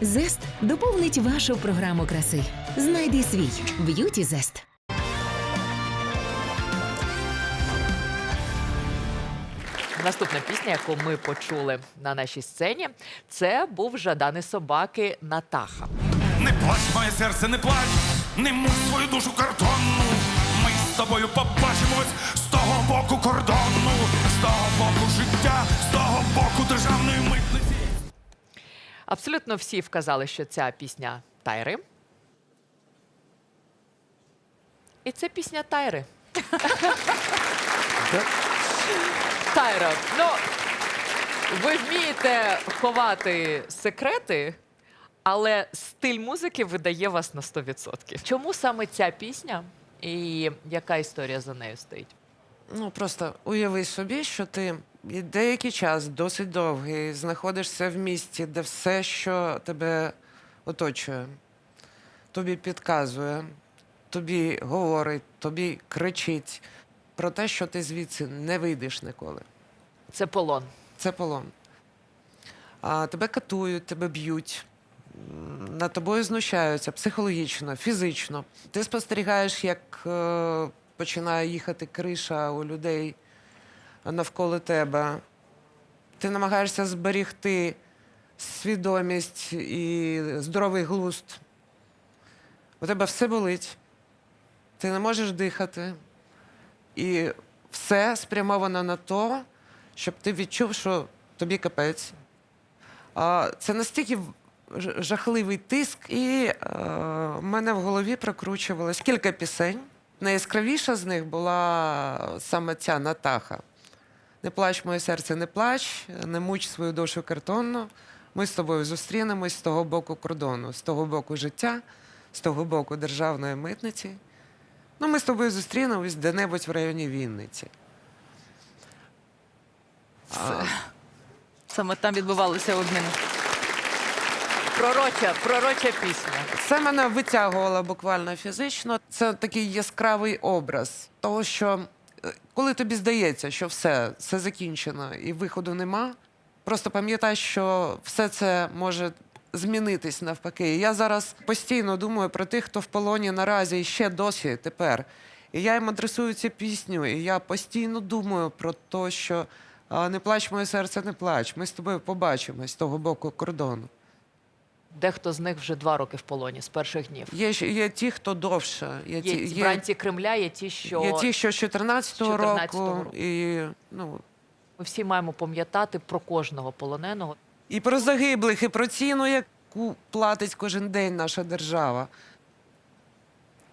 Зест доповнить вашу програму краси. Знайди свій б'юті зест. Наступна пісня, яку ми почули на нашій сцені, це був жаданий собаки Натаха. Не плач, моє серце, не плач, не муч свою душу картонну. Ми з тобою побачимось з того боку кордону, з того боку життя, Абсолютно всі вказали, що ця пісня Тайри. І це пісня Тайри. Тайра, ну ви вмієте ховати секрети, але стиль музики видає вас на 100%. Чому саме ця пісня і яка історія за нею стоїть? Ну просто уяви собі, що ти і деякий час, досить довгий, знаходишся в місті, де все, що тебе оточує, тобі підказує, тобі говорить, тобі кричить про те, що ти звідси не вийдеш ніколи. Це полон. Це полон. А тебе катують, тебе б'ють, над тобою знущаються психологічно, фізично. Ти спостерігаєш, як е, починає їхати криша у людей навколо тебе. Ти намагаєшся зберігти свідомість і здоровий глузд. У тебе все болить, ти не можеш дихати. І все спрямовано на те, щоб ти відчув, що тобі капець. Це настільки жахливий тиск, і е, в мене в голові прокручувалось кілька пісень. Найяскравіша з них була саме ця Натаха. Не плач, моє серце, не плач, не муч свою душу картонну. Ми з тобою зустрінемось з того боку кордону, з того боку життя, з того боку державної митниці. Ну, ми з тобою зустрінемось де-небудь в районі Вінниці. Саме там відбувалися обміни. Пророча, пророча пісня. Це мене витягувало буквально фізично. Це такий яскравий образ того, що коли тобі здається, що все, все закінчено і виходу нема, просто пам'ятай, що все це може змінитись навпаки. Я зараз постійно думаю про тих, хто в полоні наразі і ще досі тепер. І я їм адресую цю пісню, і я постійно думаю про те, що не плач, моє серце, не плач. Ми з тобою побачимось з того боку кордону. Дехто з них вже два роки в полоні з перших днів. Є, є ті, хто довше. Є, Є ті, є, бранці Кремля, є ті, що є ті, що з 14-го 14-го року, року. і, ну, ми всі маємо пам'ятати про кожного полоненого. і про загиблих, і про ціну, яку платить кожен день наша держава.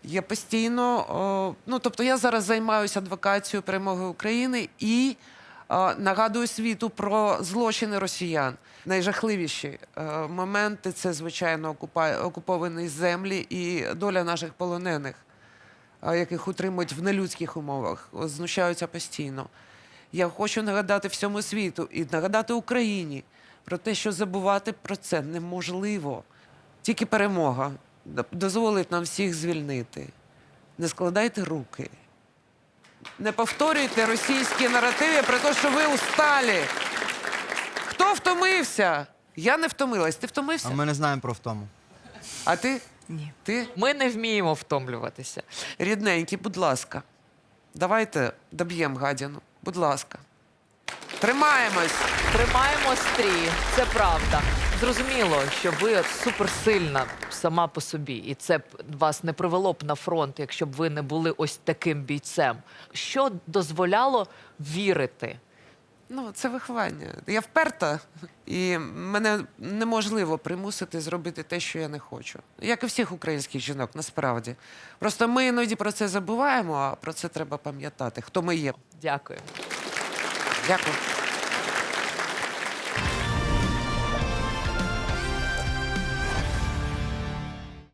Я постійно, о, ну тобто я зараз займаюся адвокацією перемоги України і о, нагадую світу про злочини росіян. Найжахливіші е, моменти це, звичайно, окуповані землі і доля наших полонених, е, яких утримують в нелюдських умовах, знущаються постійно. Я хочу нагадати всьому світу і нагадати Україні про те, що забувати про це неможливо. Тільки перемога дозволить нам всіх звільнити. Не складайте руки. Не повторюйте російські наративи про те, що ви усталі. Хто втомився? Я не втомилась. Ти втомився? А ми не знаємо про втому. А ти? Ні. Ти? Ми не вміємо втомлюватися. Рідненькі, будь ласка. Давайте доб'ємо гадяну. Будь ласка. Тримаємось. Тримаємо стрій, це правда. Зрозуміло, що ви суперсильна сама по собі, і це б вас не привело б на фронт, якщо б ви не були ось таким бійцем. Що дозволяло вірити? Ну, це виховання. Я вперта, і мене неможливо примусити зробити те, що я не хочу. Як і всіх українських жінок, насправді. Просто ми іноді про це забуваємо, а про це треба пам'ятати. Хто ми є. Дякую. Дякую.